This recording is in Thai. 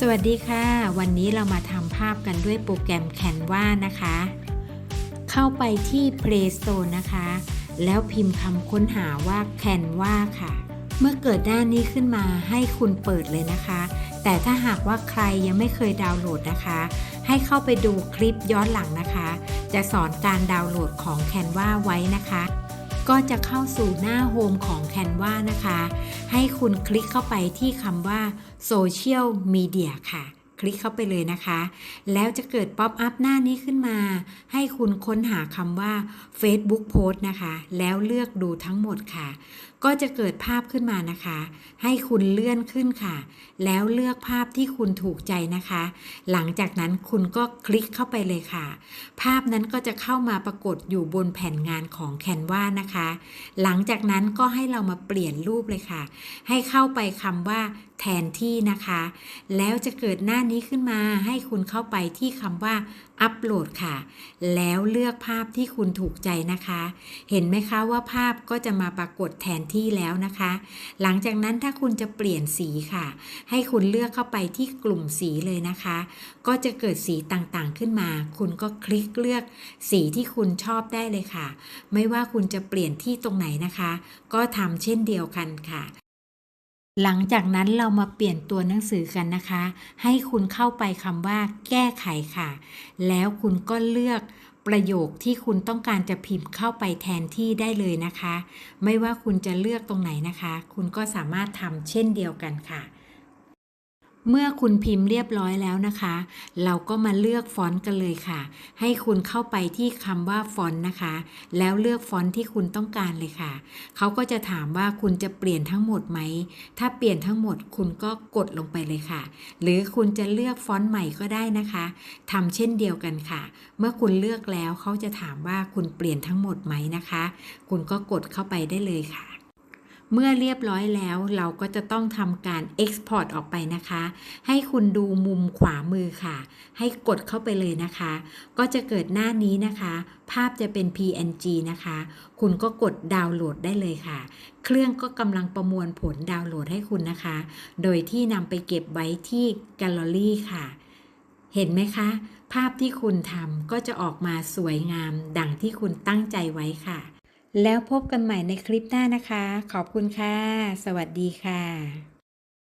สวัสดีค่ะ วันนี้เรามาทำภาพกันด้วยโปรแกรม Canva นะคะ เข้าไปที่ Play Store นะคะ แล้วพิมพ์คำค้นหาว่า Canva ค่ะ เมื่อเกิดหน้านี้ขึ้นมาให้คุณเปิดเลยนะคะ แต่ถ้าหากว่าใครยังไม่เคยดาวน์โหลดนะคะ ให้เข้าไปดูคลิปย้อนหลังนะคะ จะสอนการดาวน์โหลดของ Canva ไว้นะคะ ก็จะเข้าสู่หน้าโฮมของ Canva นะคะ ให้คุณคลิกเข้าไปที่คำว่า Social Media ค่ะ คลิกเข้าไปเลยนะคะ แล้วจะเกิดป๊อปอัพหน้านี้ขึ้นมา ให้คุณค้นหาคำว่า Facebook Post นะคะ แล้วเลือกดูทั้งหมดค่ะ ก็จะเกิดภาพขึ้นมานะคะ ให้คุณเลื่อนขึ้นค่ะ แล้วเลือกภาพที่คุณถูกใจนะคะ หลังจากนั้นคุณก็คลิกเข้าไปเลยค่ะ ภาพนั้นก็จะเข้ามาปรากฏอยู่บนแผ่นงานของ Canva นะคะ หลังจากนั้นก็ให้เรามาเปลี่ยนรูปเลยค่ะ ให้เข้าไปคำว่าแทนที่นะคะ แล้วจะเกิดหน้านี้ขึ้นมาให้คุณเข้าไปที่คำว่าอัปโหลดค่ะ แล้วเลือกภาพที่คุณถูกใจนะคะ เห็นไหมคะว่าภาพก็จะมาปรากฏแทนที่แล้วนะคะ หลังจากนั้นถ้าคุณจะเปลี่ยนสีค่ะ ให้คุณเลือกเข้าไปที่กลุ่มสีเลยนะคะ ก็จะเกิดสีต่างๆขึ้นมา คุณก็คลิกเลือกสีที่คุณชอบได้เลยค่ะ ไม่ว่าคุณจะเปลี่ยนที่ตรงไหนนะคะ ก็ทำเช่นเดียวกันค่ะ หลังจากนั้นเรามาเปลี่ยนตัวหนังสือกันนะคะ ให้คุณเข้าไปคำว่า แก้ไขค่ะ แล้วคุณก็เลือกประโยคที่คุณต้องการจะพิมพ์เข้าไปแทนที่ได้เลยนะคะ ไม่ว่าคุณจะเลือกตรงไหนนะคะ คุณก็สามารถทำเช่นเดียวกันค่ะ เมื่อคุณพิมพ์เรียบร้อยแล้วนะคะ เราก็มาเลือกฟอนต์กันเลยค่ะ ให้คุณเข้าไปที่คำว่าฟอนต์นะคะ แล้วเลือกฟอนต์ที่คุณต้องการเลยค่ะ เขาก็จะถามว่าคุณจะเปลี่ยนทั้งหมดไหม ถ้าเปลี่ยนทั้งหมดคุณก็กดลงไปเลยค่ะ หรือคุณจะเลือกฟอนต์ใหม่ก็ได้นะคะทำเช่นเดียวกันค่ะ เมื่อคุณเลือกแล้วเขาจะถามว่าคุณเปลี่ยนทั้งหมดไหมนะคะ คุณก็กดเข้าไปได้เลยค่ะ เมื่อเรียบร้อยแล้วเราก็จะต้องทำการ Export ออกไปนะคะ ให้คุณดูมุมขวามือค่ะ ให้กดเข้าไปเลยนะคะ ก็จะเกิดหน้านี้นะคะ ภาพจะเป็น PNG นะคะ คุณก็กดดาวน์โหลดได้เลยค่ะ เครื่องก็กำลังประมวลผลดาวน์โหลดให้คุณนะคะ โดยที่นำไปเก็บไว้ที่แกลเลอรี่ค่ะ เห็นไหมคะ ภาพที่คุณทำก็จะออกมาสวยงาม ดังที่คุณตั้งใจไว้ค่ะ แล้วพบกันใหม่ในคลิปหน้านะคะ ขอบคุณค่ะ สวัสดีค่ะ